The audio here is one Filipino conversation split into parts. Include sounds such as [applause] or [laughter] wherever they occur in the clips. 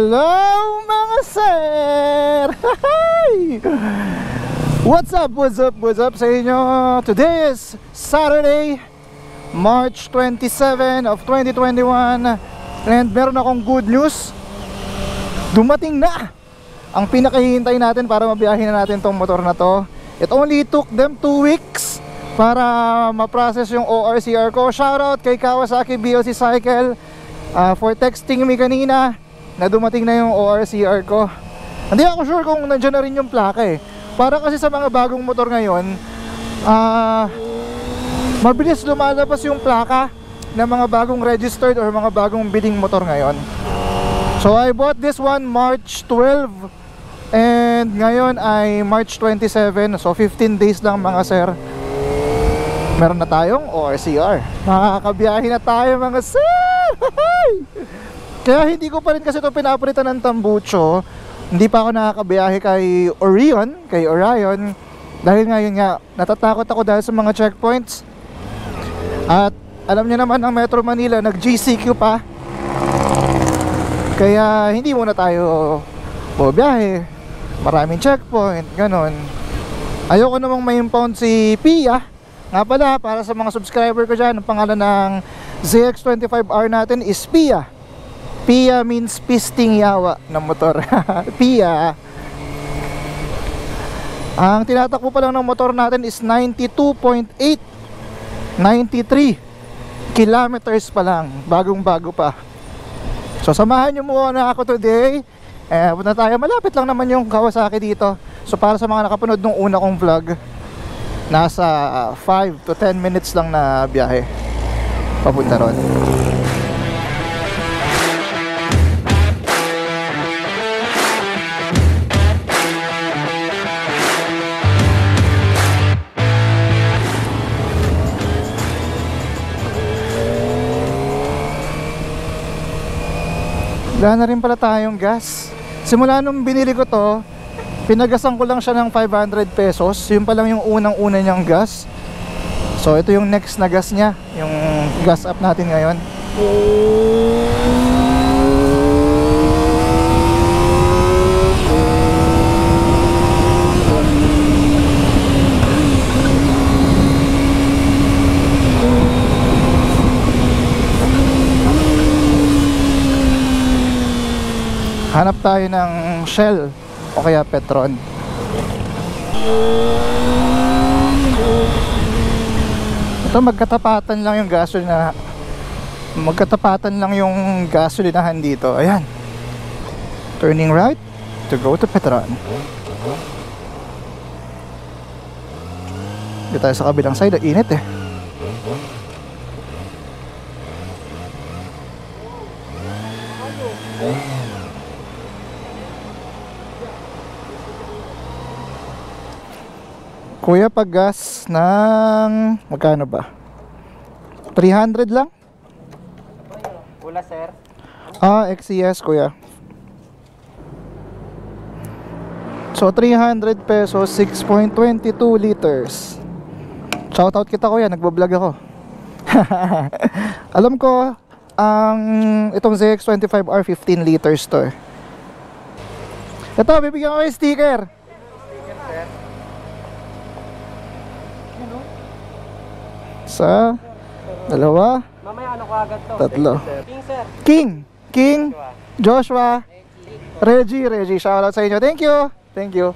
Hello mga sir! What's up, what's up, what's up sa inyo? Today is Saturday, March 27 of 2021 And meron akong good news. Dumating na ang pinakahihintay natin para mabiyahin na natin tong motor na to. It only took them 2 weeks para ma-process yung ORCR ko. Shoutout kay Kawasaki BLC Cycle uh, for texting me kanina na dumating na yung ORCR ko. Hindi ako sure kung nandiyan na rin yung plaka eh. Para kasi sa mga bagong motor ngayon ah mabilis lumalabas yung plaka ng mga bagong registered or mga bagong bidding motor ngayon. So I bought this one March 12 and ngayon ay March 27 so 15 days lang mga sir. Meron na tayong ORCR makakabiyahe na tayo mga sir [laughs] kaya hindi ko pa rin kasi ito pinapalitan ng tambucho. Hindi pa ako nakakabiyahe kay Orion kay Orion. Dahil ngayon nga natatakot ako dahil sa mga checkpoints. At alam niyo naman ang Metro Manila nag GCQ pa. Kaya hindi muna tayo bubiyahe maraming checkpoint ganon ayoko namang may impound si Pia. Nga pala para sa mga subscriber ko dyan ang pangalan ng ZX25R natin is Pia Pia means pisting yawa ng motor. [laughs] Pia. Ang tinatakbo pa lang ng motor natin is 92.8 93 kilometers pa lang. Bagong bago pa. So samahan nyo muna ako today. Eh, punta tayo. Malapit lang naman yung Kawasaki dito. So para sa mga nakapanood nung una kong vlog nasa 5 to 10 minutes lang na biyahe. Papunta ron wala na rin pala tayong gas. Simula nung binili ko to pinagasan ko lang siya ng 500 pesos. Yun pa lang yung unang una niyang gas. So ito yung next na gas niya yung gas up natin ngayon hanap tayo ng Shell o kaya Petron. Ito magkatapatan lang yung gasolina magkatapatan lang yung gasolinahan dito. Ayan. Turning right to go to Petron. Dito tayo sa kabilang side. Init eh Kuya, pag gas ng magkano ba? 300 lang? Wala sir. Ah, XCS kuya. So 300 pesos, 6.22 liters. Shoutout kita kuya, nagbablog ako. [laughs] Alam ko, ang itong ZX25R 15 liters to. eh. Ito, bibigyan ko kayo sticker. Isa, dalawa, Mamaya ano ko agad to? Tatlo. King sir. King, King, Joshua, Reggie, Reggie, shoutout sa inyo. Thank you. Thank you.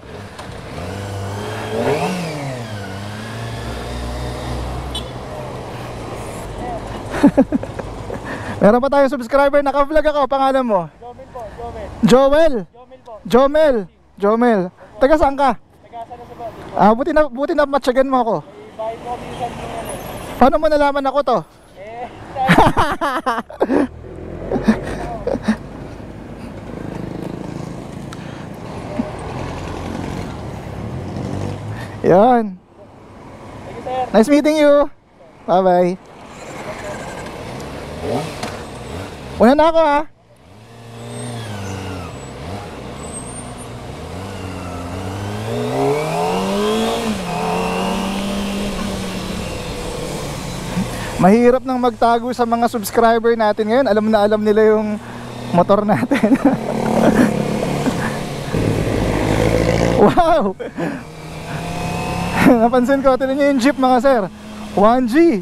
[laughs] Meron pa tayong subscriber, naka-vlog ako, pangalan mo? Jomel po, Jomel. Joel. Jomel po. Jomel. Jomel. Taga saan ka? Tagasa na sa. Ah, buti na buti na matyagan mo ako. Ano. Paano mo nalaman ako to? Eh, Yan. thank you sir. Nice meeting you. Bye-bye. Una na ako ha. Mahirap nang magtago sa mga subscriber natin ngayon. Alam na alam nila yung motor natin. [laughs] wow! [laughs] Napansin ko, tinan niyo yung jeep mga sir. 1G.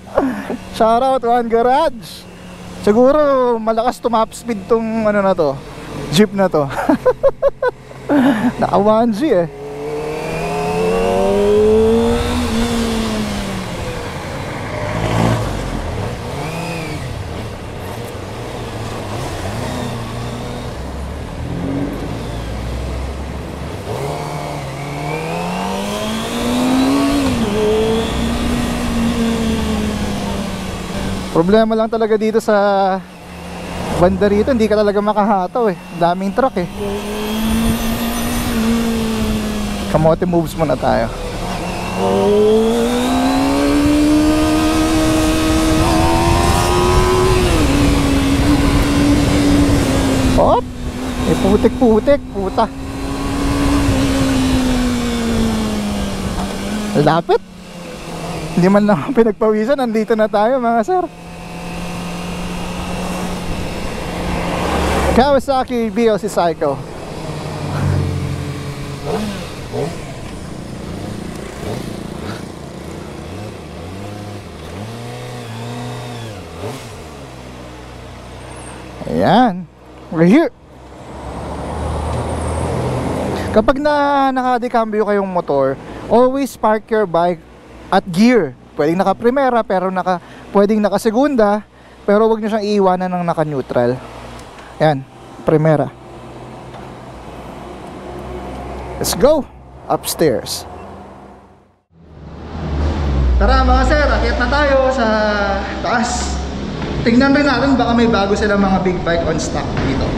[laughs] Shoutout, One Garage. Siguro malakas tumap speed tong ano na to. Jeep na to. Naka 1G eh. Problema lang talaga dito sa banda rito, hindi ka talaga makahataw eh. Daming truck eh. Kamote moves muna tayo. Hop! Eh putik-putik, puta. Lapit. Hindi man lang pinagpawisan, nandito na tayo mga sir. Kawasaki BLC Psycho. Ayan. We're here. Kapag na nakadekambyo kayong motor, always park your bike at gear. Pwedeng naka primera pero naka pwedeng naka segunda pero wag niyo siyang iiwanan ng naka neutral. Ayan, primera. Let's go upstairs. Tara mga sir, akit na tayo sa taas. Tingnan rin natin baka may bago silang mga big bike on stock dito.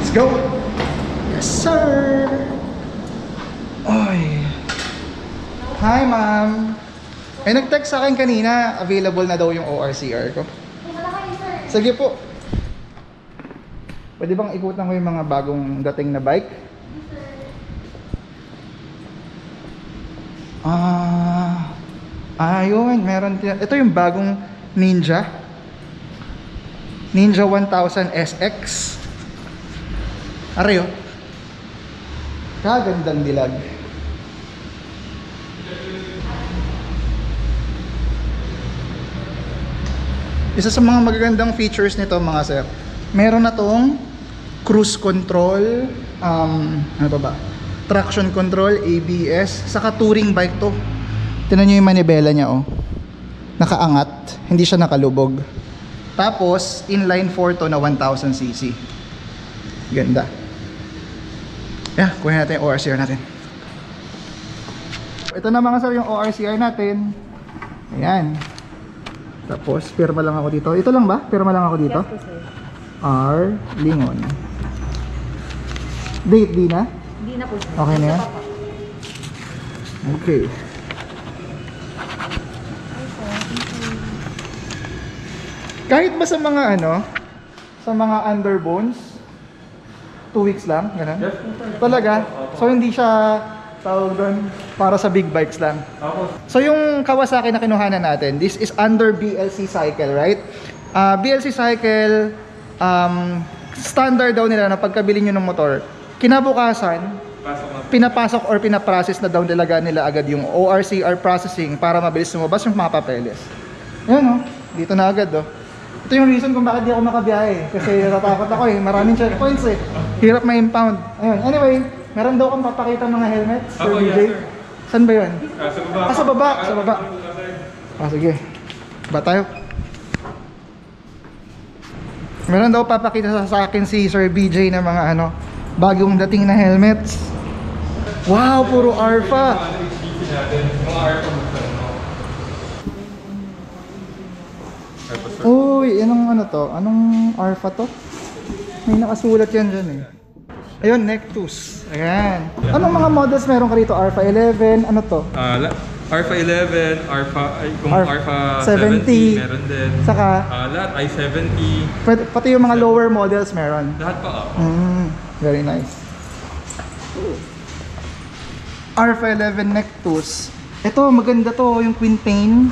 Let's go. Yes sir. Oy. Hi ma'am. May nag-text sa akin kanina, available na daw yung ORCR ko. Sige po. Pwede bang ikutan ko yung mga bagong dating na bike? Ah, ayun, meron din. Ito yung bagong Ninja. Ninja 1000 SX. Arayo. Kagandang dilag. Isa sa mga magagandang features nito mga sir, meron na tong cruise control, um, ano pa ba? Traction control, ABS, saka touring bike to. Tinan nyo yung manibela niya oh. Nakaangat, hindi siya nakalubog. Tapos, inline 4 to na 1000cc. Ganda. Yeah, kunin natin yung ORCR natin. Ito na mga sir yung ORCR natin. Ayan. Tapos, pirma lang ako dito. Ito lang ba? Pirma lang ako dito? R. Lingon. Date di na? Hindi na po. sir. Okay na yan? Okay. Kahit ba sa mga ano, sa mga underbones, 2 weeks lang, ganun? Talaga? So hindi siya tawag doon para sa big bikes lang. So yung Kawasaki na kinuhanan natin, this is under BLC cycle, right? Ah, BLC cycle, um, standard daw nila na pagkabili nyo ng motor, kinabukasan, pinapasok or pinaprocess na daw talaga nila agad yung ORCR processing para mabilis lumabas yung mga papeles. Yan oh, dito na agad oh. Ito yung reason kung bakit di ako makabiyahe. Kasi natatakot ako eh. Maraming checkpoints eh. Hirap ma-impound. Ayun. Anyway, meron daw akong papakita mga helmets. Sir Ako, yes, BJ. sir. Saan ba yun? Ah, sa baba. Ah, sa baba. Sa baba. Ah, sige. Ba tayo? Meron daw papakita sa, sa akin si Sir BJ na mga ano, bagong dating na helmets. Wow, puro Arfa. Mga aircon buksan, no? Tapos, sir, Uy, anong ano to? Anong Arfa to? May nakasulat yan dyan eh. Ayun, Nectus. Ayan. Anong mga models meron ka rito? Arfa 11, ano to? ah, la- Alpha 11, Alpha, ay, kung Alpha Alpha 70, 70, meron din. Saka, Ah, lahat, i70, pwede- pati yung mga lower models meron. lahat pa oh. Mm, very nice. Alpha 11 Nectus. Ito, maganda to, yung Queen Pain.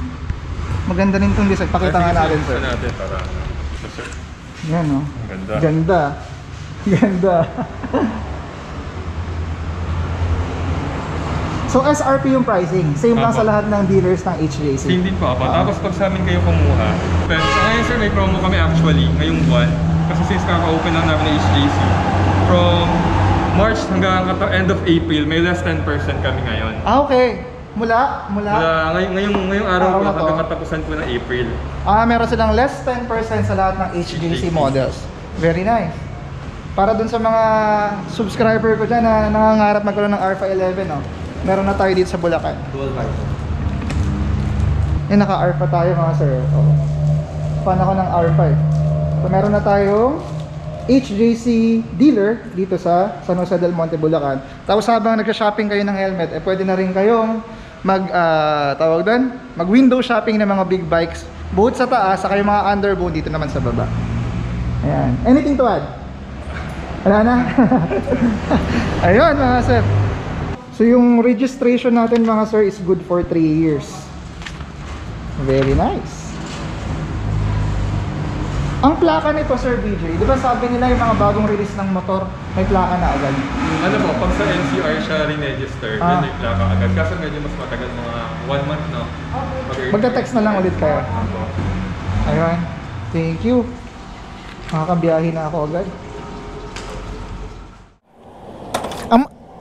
Maganda rin tong design. Pakita nga natin, sir. natin para, ano, sir. Yan oh. Ang ganda. Ganda. Ganda. so SRP yung pricing. Same lang Apo. sa lahat ng dealers ng HJC. Same din po ako. Ah. Tapos pag sa amin kayo kumuha, pero sa ngayon sir, may promo kami actually, ngayong buwan. Kasi since kaka-open lang namin ng HJC, from March hanggang end of April, may less 10% kami ngayon. Ah, okay. Mula, mula. Mula ngayong, ngayong, ngayong araw Araw po, hanggang katapusan po ng April. Ah, meron silang less 10% sa lahat ng HJC HJC. models. Very nice. Para dun sa mga subscriber ko dyan na nangangarap magkaroon ng R5 11, no? meron na tayo dito sa Bulacan. Dual visor. Yung naka-R5 tayo mga sir. Oh. Fan ako ng R5. So meron na tayong HJC dealer dito sa San Jose del Monte, Bulacan. Tapos habang nag-shopping kayo ng helmet, eh pwede na rin kayong mag, ah, tawag doon, mag window shopping ng mga big bikes. Buhot sa taas, saka yung mga underbone dito naman sa baba. Ayan. Anything to add? Wala na? [laughs] Ayun mga sir. So yung registration natin mga sir is good for 3 years. Very nice. Ang plaka nito Sir BJ, di ba sabi nila yung mga bagong release ng motor, may plaka na agad. Ano po, pag sa NCR siya rin-register, Ah. then may plaka agad. Kaso medyo mas matagal, mga one month, no? Mag- Magta-text na lang ulit kayo. Ayun. Thank you. Makakabiyahe na ako agad.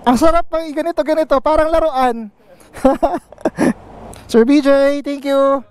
Ang, sarap pag ganito ganito, parang laruan. [laughs] Sir BJ, thank you.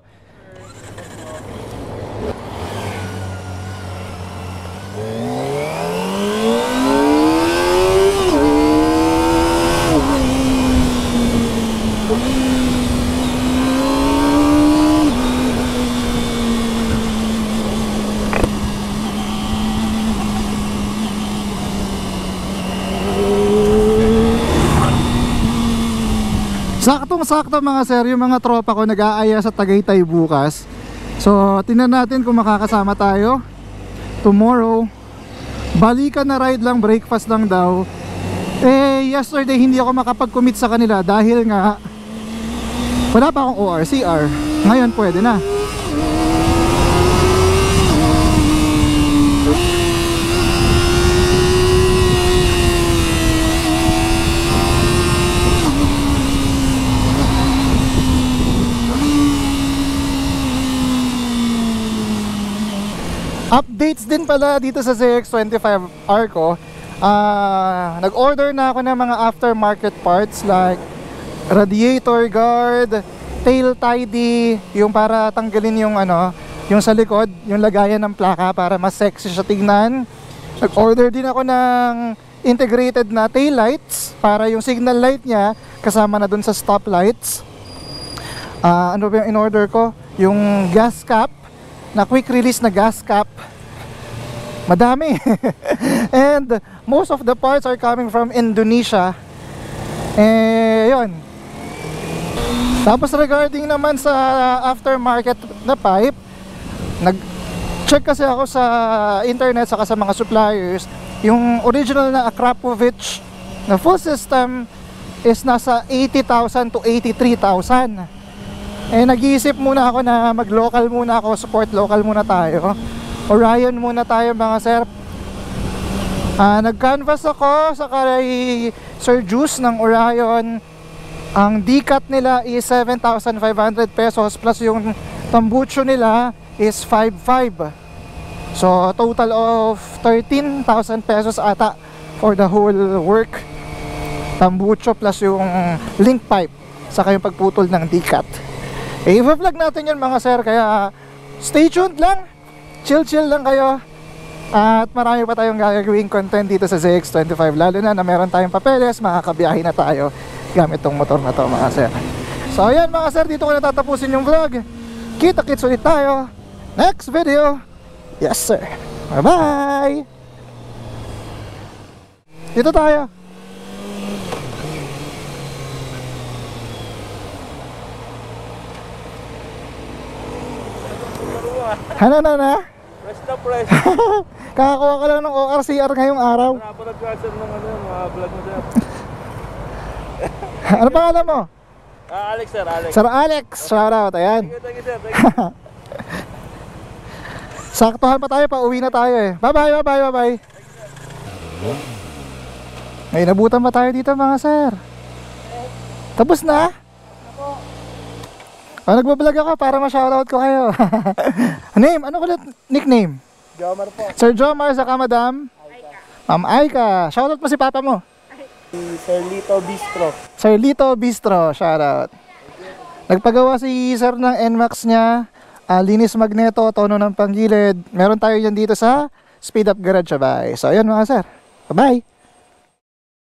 Saktong sakto mga sir, yung mga tropa ko nag-aaya sa Tagaytay bukas. So, tingnan natin kung makakasama tayo tomorrow. Balikan na ride lang, breakfast lang daw. Eh, yesterday hindi ako makapag-commit sa kanila dahil nga wala pa akong ORCR. Ngayon pwede na. Updates din pala dito sa ZX25 Arco. Ah, nag-order na ako ng mga aftermarket parts like radiator guard, tail tidy, yung para tanggalin yung ano, yung sa likod, yung lagayan ng plaka para mas sexy siya tignan. Nag-order din ako ng integrated na tail lights para yung signal light niya kasama na dun sa stop lights. Ah, ano ba yung in-order ko? Yung gas cap na quick release na gas cap. Madami. [laughs] And most of the parts are coming from Indonesia. Eh, yun. Tapos regarding naman sa aftermarket na pipe, nag-check kasi ako sa internet saka sa mga suppliers, yung original na Akrapovic na full system is nasa 80,000 to 83,000. Eh nag-iisip muna ako na mag-local muna ako, support local muna tayo. Orion muna tayo mga sir. Ah, nag-canvas ako sa kay Sir Juice ng Orion. Ang D-cut nila is 7,500 pesos plus yung tambucho nila is 5,500. So total of 13,000 pesos ata for the whole work. Tambucho plus yung link pipe saka yung pagputol ng D-cut. Eh, i-vlog natin yun mga sir kaya stay tuned lang. Chill chill lang kayo. At marami pa tayong gagawing content dito sa ZX25 lalo na na meron tayong papeles, makakabiyahe na tayo gamit tong motor na to mga sir. So ayan mga sir, dito ko natatapusin yung vlog. Kita kits ulit tayo. Next video. Yes sir. Bye bye. Dito tayo. Ano na na? Press na press. [laughs] Kakakuha ka lang ng ORCR ngayong araw. Ka sir ng ano, mga vlog mo sir. ano pangalan mo? Ah, Alex sir, Alex. Sir Alex, shout out, ayan. Thank you, thank you sir. Thank you. [laughs] Saktuhan pa tayo, pauwi na tayo eh. Bye-bye, bye-bye, bye-bye. May nabutan pa tayo dito mga sir. Tapos na? Oh, nagbablog ako para ma-shoutout ko kayo. [laughs] Name, ano ulit nickname? Jomar po. Sir Jomar sa Madam? Ma'am Aika. Shoutout mo si papa mo. Si Sir Lito Bistro. Sir Lito Bistro, shoutout. Nagpagawa si Sir ng NMAX niya, ah, linis magneto, tono ng panggilid. Meron tayo yan dito sa Speed Up Garage, bye. So, ayun mga sir. Bye-bye.